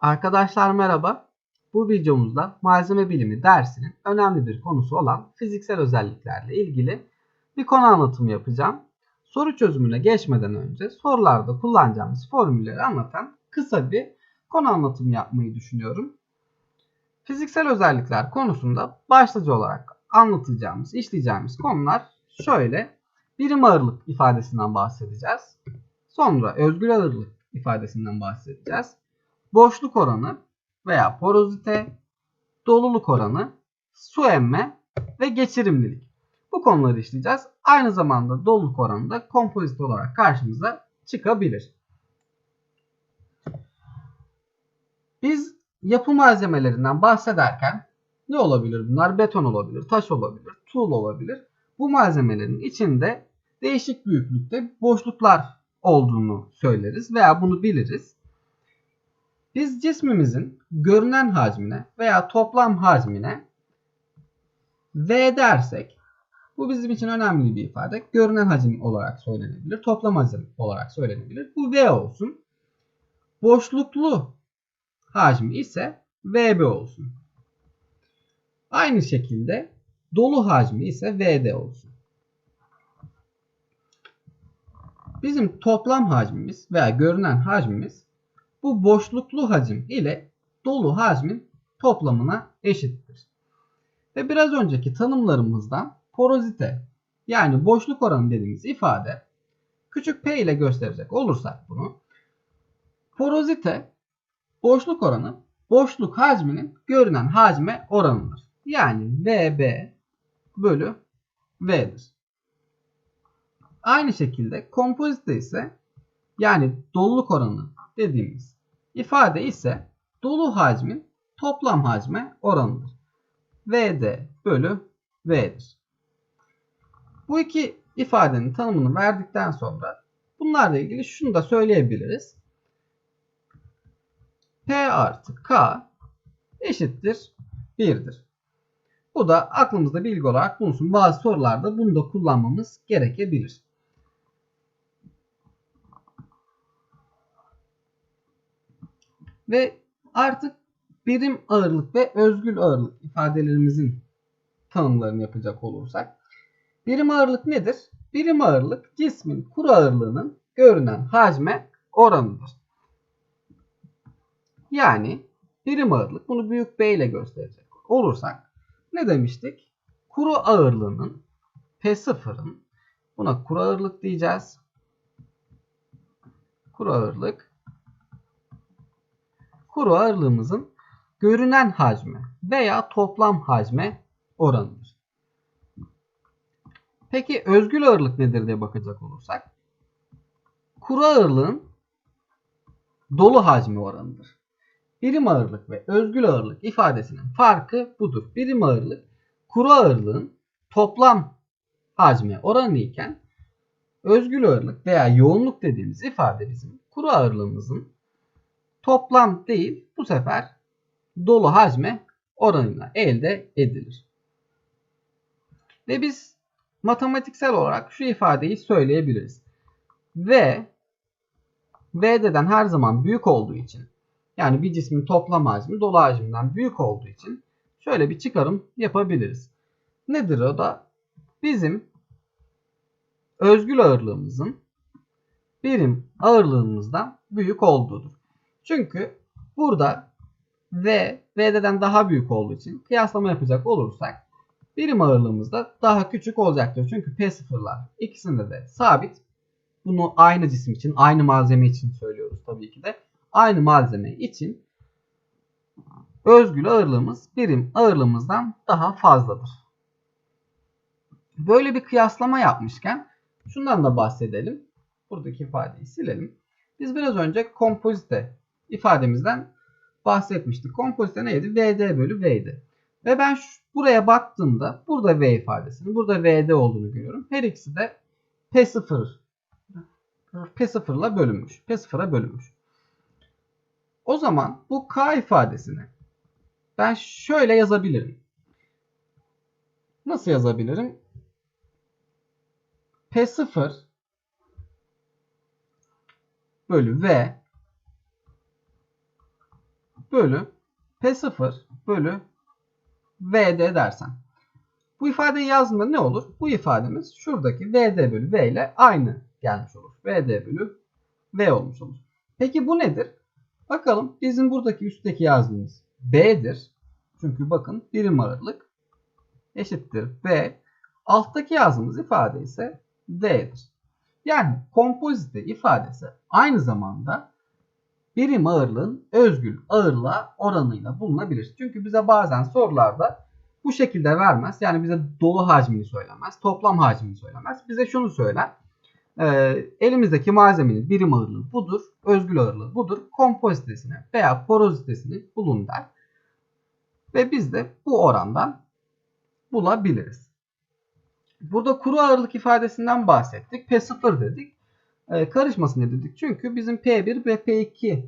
Arkadaşlar merhaba. Bu videomuzda malzeme bilimi dersinin önemli bir konusu olan fiziksel özelliklerle ilgili bir konu anlatımı yapacağım. Soru çözümüne geçmeden önce sorularda kullanacağımız formülleri anlatan kısa bir konu anlatımı yapmayı düşünüyorum. Fiziksel özellikler konusunda başlıca olarak anlatacağımız, işleyeceğimiz konular şöyle. Birim ağırlık ifadesinden bahsedeceğiz. Sonra özgül ağırlık ifadesinden bahsedeceğiz. Boşluk oranı veya porozite, doluluk oranı, su emme ve geçirimlilik. Bu konuları işleyeceğiz. Aynı zamanda doluluk oranı da kompozit olarak karşımıza çıkabilir. Biz yapı malzemelerinden bahsederken ne olabilir bunlar? Beton olabilir, taş olabilir, tuğla olabilir. Bu malzemelerin içinde değişik büyüklükte boşluklar olduğunu söyleriz veya bunu biliriz. Biz cismimizin görünen hacmine veya toplam hacmine V dersek bu bizim için önemli bir ifade. Görünen hacim olarak söylenebilir. Toplam hacim olarak söylenebilir. Bu V olsun. Boşluklu hacmi ise VB olsun. Aynı şekilde dolu hacmi ise VD olsun. Bizim toplam hacmimiz veya görünen hacmimiz bu boşluklu hacim ile dolu hacmin toplamına eşittir. Ve biraz önceki tanımlarımızdan porozite yani boşluk oranı dediğimiz ifade küçük p ile gösterecek olursak bunu porozite boşluk oranı boşluk hacminin görünen hacme oranıdır. Yani VB bölü V'dir. Aynı şekilde kompozite ise yani doluluk oranı dediğimiz ifade ise dolu hacmin toplam hacme oranıdır. VD bölü V'dir. Bu iki ifadenin tanımını verdikten sonra bunlarla ilgili şunu da söyleyebiliriz. P artı K eşittir 1'dir. Bu da aklımızda bilgi olarak bulunsun. Bazı sorularda bunu da kullanmamız gerekebilir. Ve artık birim ağırlık ve özgül ağırlık ifadelerimizin tanımlarını yapacak olursak. Birim ağırlık nedir? Birim ağırlık cismin kuru ağırlığının görünen hacme oranıdır. Yani birim ağırlık bunu büyük B ile gösterecek olursak ne demiştik? Kuru ağırlığının P0'ın buna kuru ağırlık diyeceğiz. Kuru ağırlık kuru ağırlığımızın görünen hacmi veya toplam hacme oranıdır. Peki özgül ağırlık nedir diye bakacak olursak kuru ağırlığın dolu hacmi oranıdır. Birim ağırlık ve özgül ağırlık ifadesinin farkı budur. Birim ağırlık kuru ağırlığın toplam hacme oranı iken özgül ağırlık veya yoğunluk dediğimiz ifade bizim kuru ağırlığımızın toplam değil bu sefer dolu hacme oranıyla elde edilir. Ve biz matematiksel olarak şu ifadeyi söyleyebiliriz. V V'den her zaman büyük olduğu için yani bir cismin toplam hacmi dolu hacminden büyük olduğu için şöyle bir çıkarım yapabiliriz. Nedir o da? Bizim özgül ağırlığımızın birim ağırlığımızdan büyük olduğudur. Çünkü burada V, V'den daha büyük olduğu için kıyaslama yapacak olursak birim ağırlığımız da daha küçük olacaktır. Çünkü P0'lar ikisinde de sabit. Bunu aynı cisim için, aynı malzeme için söylüyoruz tabii ki de. Aynı malzeme için özgül ağırlığımız birim ağırlığımızdan daha fazladır. Böyle bir kıyaslama yapmışken şundan da bahsedelim. Buradaki ifadeyi silelim. Biz biraz önce kompozite ifademizden bahsetmiştik. Kompozite neydi? VD bölü V'ydi. Ve ben şu, buraya baktığımda burada V ifadesini, burada V'de olduğunu görüyorum. Her ikisi de P0 P0 ile bölünmüş. P0'a bölünmüş. O zaman bu K ifadesini ben şöyle yazabilirim. Nasıl yazabilirim? P0 bölü V bölü P0 bölü VD dersen. Bu ifadeyi yazdığında ne olur? Bu ifademiz şuradaki VD bölü V ile aynı gelmiş olur. VD bölü V olmuş olur. Peki bu nedir? Bakalım bizim buradaki üstteki yazdığımız B'dir. Çünkü bakın birim ağırlık eşittir B. Alttaki yazdığımız ifade ise D'dir. Yani kompozite ifadesi aynı zamanda birim ağırlığın özgül ağırlığa oranıyla bulunabilir. Çünkü bize bazen sorularda bu şekilde vermez. Yani bize dolu hacmini söylemez, toplam hacmini söylemez. Bize şunu söyler. E, elimizdeki malzemenin birim ağırlığı budur, özgül ağırlığı budur. Kompozitesini veya porozitesini bulun der. Ve biz de bu orandan bulabiliriz. Burada kuru ağırlık ifadesinden bahsettik. P0 dedik. E, karışmasın dedik. Çünkü bizim P1 ve P2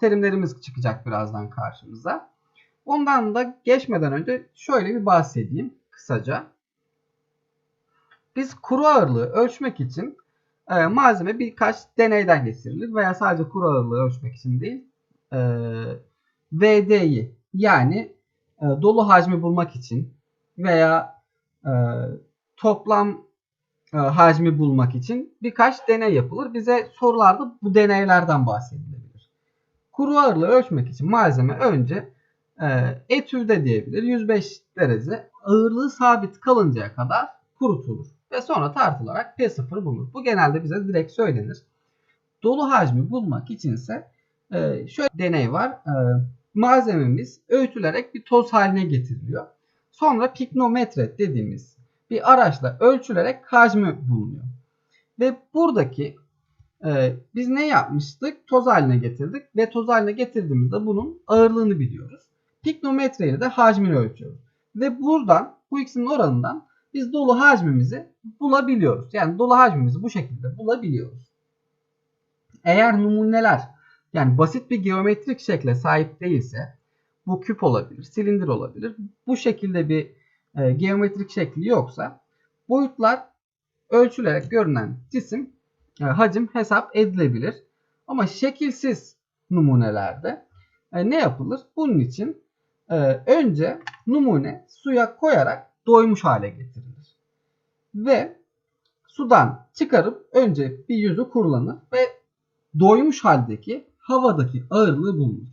terimlerimiz çıkacak birazdan karşımıza. Ondan da geçmeden önce şöyle bir bahsedeyim kısaca. Biz kuru ağırlığı ölçmek için e, malzeme birkaç deneyden geçirilir veya sadece kuru ağırlığı ölçmek için değil e, VD'yi yani e, dolu hacmi bulmak için veya e, toplam e, hacmi bulmak için birkaç deney yapılır. Bize sorularda bu deneylerden bahsedilebilir. Kuru ağırlığı ölçmek için malzeme önce e, etüde diyebilir 105 derece ağırlığı sabit kalıncaya kadar kurutulur ve sonra tartılarak P0 bulunur. Bu genelde bize direkt söylenir. Dolu hacmi bulmak içinse e, şöyle deney var. E, malzememiz öğütülerek bir toz haline getiriliyor. Sonra piknometre dediğimiz bir araçla ölçülerek hacmi bulunuyor. Ve buradaki e, biz ne yapmıştık? Toz haline getirdik ve toz haline getirdiğimizde bunun ağırlığını biliyoruz. Piknometre ile de hacmini ölçüyoruz. Ve buradan bu ikisinin oranından biz dolu hacmimizi bulabiliyoruz. Yani dolu hacmimizi bu şekilde bulabiliyoruz. Eğer numuneler yani basit bir geometrik şekle sahip değilse bu küp olabilir, silindir olabilir. Bu şekilde bir e, geometrik şekli yoksa boyutlar ölçülerek görünen cisim e, hacim hesap edilebilir. Ama şekilsiz numunelerde e, ne yapılır? Bunun için e, önce numune suya koyarak doymuş hale getirilir. Ve sudan çıkarıp önce bir yüzü kurulanır ve doymuş haldeki havadaki ağırlığı bulunur.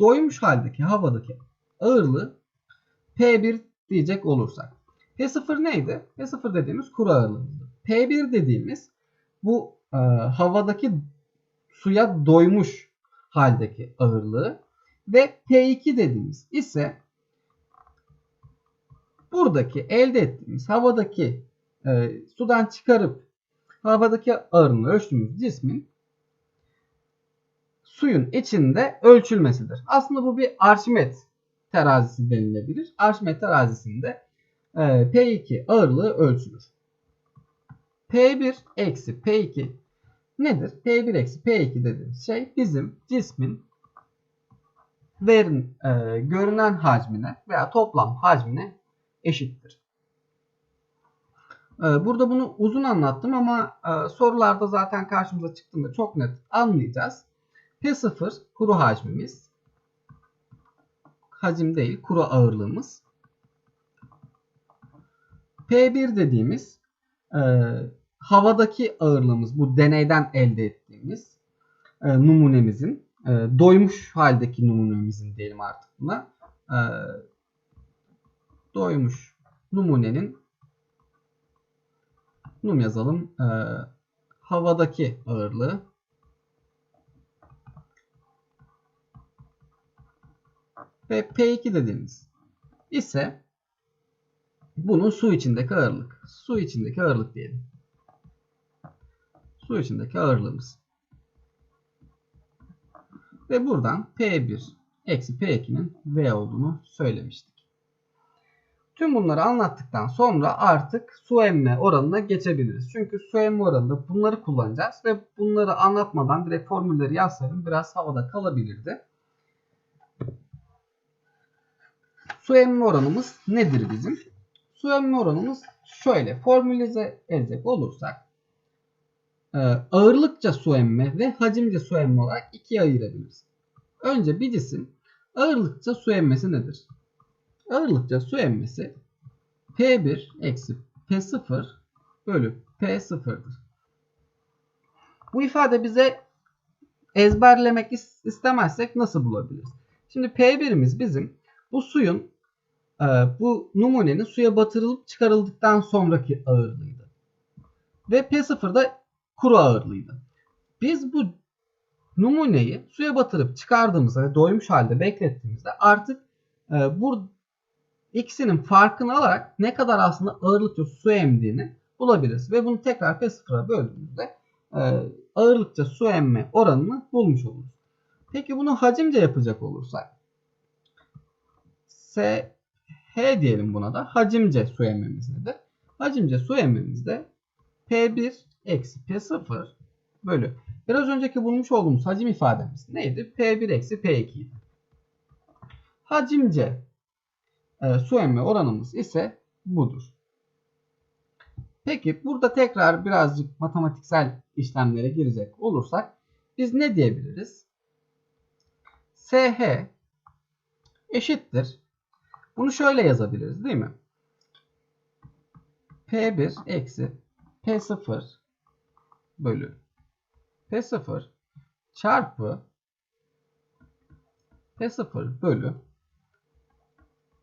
Doymuş haldeki havadaki ağırlığı P1 diyecek olursak. P0 neydi? P0 dediğimiz kuru ağırlığımızdı. P1 dediğimiz bu e, havadaki suya doymuş haldeki ağırlığı ve P2 dediğimiz ise buradaki elde ettiğimiz havadaki e, sudan çıkarıp havadaki ağırlığını ölçtüğümüz cismin suyun içinde ölçülmesidir. Aslında bu bir Arşimet terazisi denilebilir. Arşimet terazisinde e, P2 ağırlığı ölçülür. P1 eksi P2 nedir? P1 eksi P2 dediğimiz şey bizim cismin verin e, görünen hacmine veya toplam hacmine eşittir. E, burada bunu uzun anlattım ama e, sorularda zaten karşımıza çıktığında çok net anlayacağız. P0 kuru hacmimiz. Hacim değil kuru ağırlığımız. P1 dediğimiz e, havadaki ağırlığımız bu deneyden elde ettiğimiz e, numunemizin e, doymuş haldeki numunemizin diyelim artık buna e, doymuş numunenin num yazalım e, havadaki ağırlığı ve P2 dediğimiz ise bunun su içindeki ağırlık. Su içindeki ağırlık diyelim. Su içindeki ağırlığımız. Ve buradan P1 eksi P2'nin V olduğunu söylemiştik. Tüm bunları anlattıktan sonra artık su emme oranına geçebiliriz. Çünkü su emme oranında bunları kullanacağız ve bunları anlatmadan direkt formülleri yazsaydım biraz havada kalabilirdi. Su emme oranımız nedir bizim? Su emme oranımız şöyle formülize edecek olursak e, ağırlıkça su emme ve hacimce su emme olarak ikiye ayırabiliriz. Önce bir cisim Ağırlıkça su emmesi nedir? Ağırlıkça su emmesi P1 eksi P0 bölü P0'dır. Bu ifade bize ezberlemek istemezsek nasıl bulabiliriz? Şimdi P1'imiz bizim bu suyun bu numunenin suya batırılıp çıkarıldıktan sonraki ağırlığıydı. Ve P0 da kuru ağırlığıydı. Biz bu numuneyi suya batırıp çıkardığımızda ve doymuş halde beklettiğimizde artık e, bu ikisinin farkını alarak ne kadar aslında ağırlıkça su emdiğini bulabiliriz. Ve bunu tekrar P0'a böldüğümüzde e, ağırlıkça su emme oranını bulmuş oluruz. Peki bunu hacimce yapacak olursak S H diyelim buna da hacimce su emmemiz nedir? Hacimce su emmemizde P1 eksi P0 bölü. Biraz önceki bulmuş olduğumuz hacim ifademiz neydi? P1 eksi P2 idi. Hacimce e, su emme oranımız ise budur. Peki burada tekrar birazcık matematiksel işlemlere girecek olursak biz ne diyebiliriz? SH eşittir. Bunu şöyle yazabiliriz değil mi? P1 eksi P0 bölü P0 çarpı P0 bölü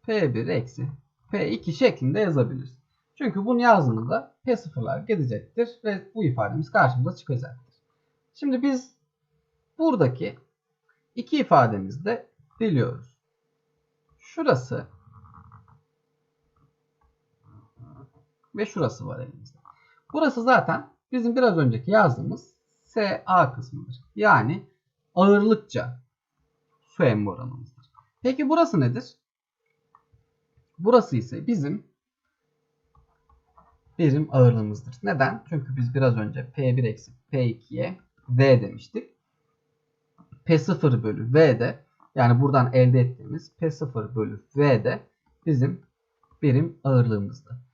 P1 eksi P2 şeklinde yazabiliriz. Çünkü bunu yazdığımızda P0'lar gidecektir ve bu ifademiz karşımıza çıkacaktır. Şimdi biz buradaki iki ifademizi de biliyoruz. Şurası ve şurası var elimizde. Burası zaten bizim biraz önceki yazdığımız SA kısmıdır. Yani ağırlıkça su emme oranımızdır. Peki burası nedir? Burası ise bizim birim ağırlığımızdır. Neden? Çünkü biz biraz önce P1 eksi P2'ye V demiştik. P0 bölü V de yani buradan elde ettiğimiz P0 bölü V de bizim birim ağırlığımızdı.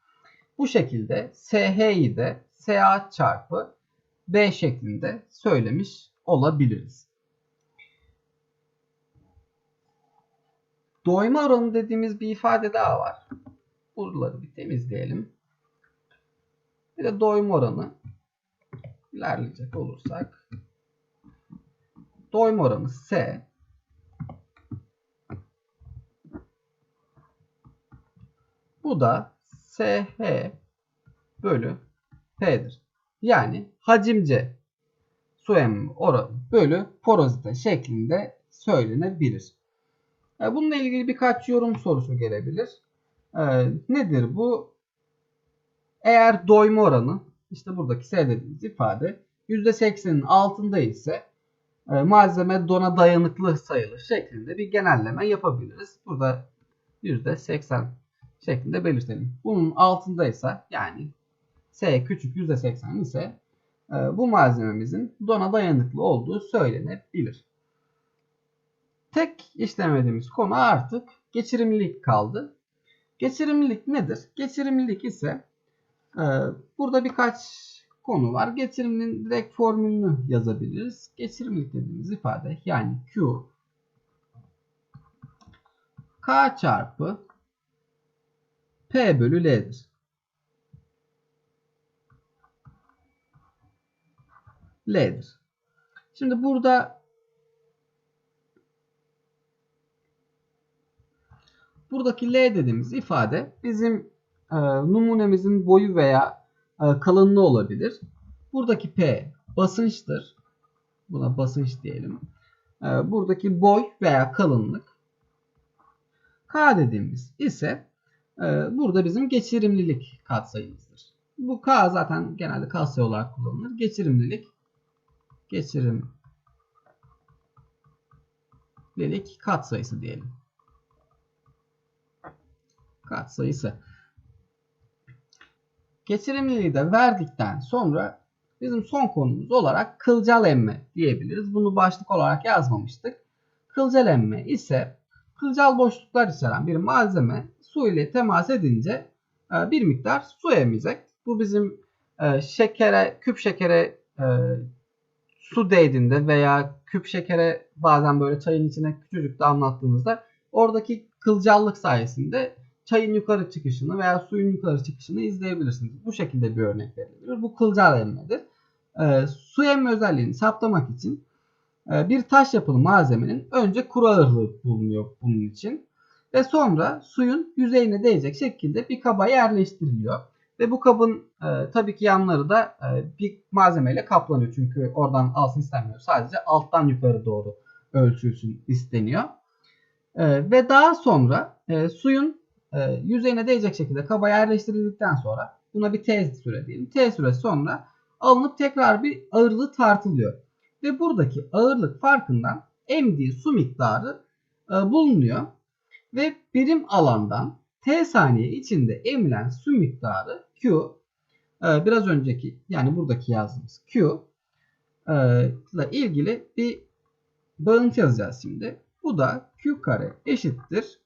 Bu şekilde SH'yi de SA çarpı B şeklinde söylemiş olabiliriz. Doyma oranı dediğimiz bir ifade daha var. Buraları bir temizleyelim. Bir de doyma oranı ilerleyecek olursak doyma oranı S bu da SH bölü P'dir. Yani hacimce su emme oranı bölü porozite şeklinde söylenebilir. E, bununla ilgili birkaç yorum sorusu gelebilir. Ee, nedir bu? Eğer doyma oranı işte buradaki S dediğimiz ifade %80'in altında ise e, malzeme dona dayanıklı sayılır şeklinde bir genelleme yapabiliriz. Burada %80 şeklinde belirtelim. Bunun altındaysa yani S küçük %80 ise e, bu malzememizin dona dayanıklı olduğu söylenebilir. Tek işlemediğimiz konu artık geçirimlilik kaldı. Geçirimlilik nedir? Geçirimlilik ise e, burada birkaç konu var. Geçirimliliğin direkt formülünü yazabiliriz. Geçirimlilik dediğimiz ifade yani Q K çarpı P bölü L'dir. L'dir. Şimdi burada buradaki L dediğimiz ifade bizim e, numunemizin boyu veya e, kalınlığı olabilir. Buradaki P basınçtır. Buna basınç diyelim. E, buradaki boy veya kalınlık. K dediğimiz ise burada bizim geçirimlilik katsayımızdır. Bu K zaten genelde katsayı olarak kullanılır. Geçirimlilik geçirimlilik katsayısı diyelim. Katsayısı. Geçirimliliği de verdikten sonra bizim son konumuz olarak kılcal emme diyebiliriz. Bunu başlık olarak yazmamıştık. Kılcal emme ise kılcal boşluklar içeren bir malzeme su ile temas edince e, bir miktar su emecek. Bu bizim e, şekere, küp şekere e, su değdiğinde veya küp şekere bazen böyle çayın içine küçücük de anlattığınızda oradaki kılcallık sayesinde çayın yukarı çıkışını veya suyun yukarı çıkışını izleyebilirsiniz. Bu şekilde bir örnek verilebilir. Bu kılcal emmedir. Ee, su emme özelliğini saptamak için e, bir taş yapılı malzemenin önce kuru bulunuyor bunun için. Ve sonra suyun yüzeyine değecek şekilde bir kaba yerleştiriliyor. Ve bu kabın e, tabii ki yanları da e, bir malzemeyle kaplanıyor. Çünkü oradan alsın istenmiyor. Sadece alttan yukarı doğru ölçülsün isteniyor. E, ve daha sonra e, suyun e, yüzeyine değecek şekilde kaba yerleştirildikten sonra buna bir T süre diyelim. T süre sonra alınıp tekrar bir ağırlığı tartılıyor. Ve buradaki ağırlık farkından emdiği su miktarı e, bulunuyor. Ve birim alandan T saniye içinde emilen su miktarı Q e, biraz önceki yani buradaki yazdığımız Q e, ile ilgili bir bağıntı yazacağız şimdi. Bu da Q kare eşittir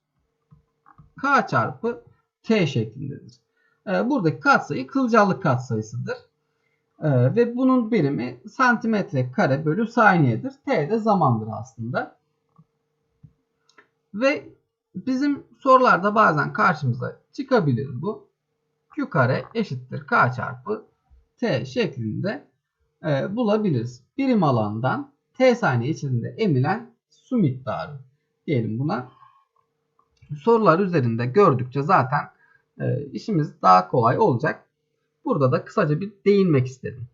K çarpı T şeklindedir. E, buradaki katsayı kılcallık katsayısıdır. E, ve bunun birimi santimetre kare bölü saniyedir. T de zamandır aslında. Ve bizim sorularda bazen karşımıza çıkabilir bu. Q kare eşittir K çarpı T şeklinde e, bulabiliriz. Birim alandan T saniye içinde emilen su miktarı diyelim buna. Sorular üzerinde gördükçe zaten e, işimiz daha kolay olacak. Burada da kısaca bir değinmek istedim.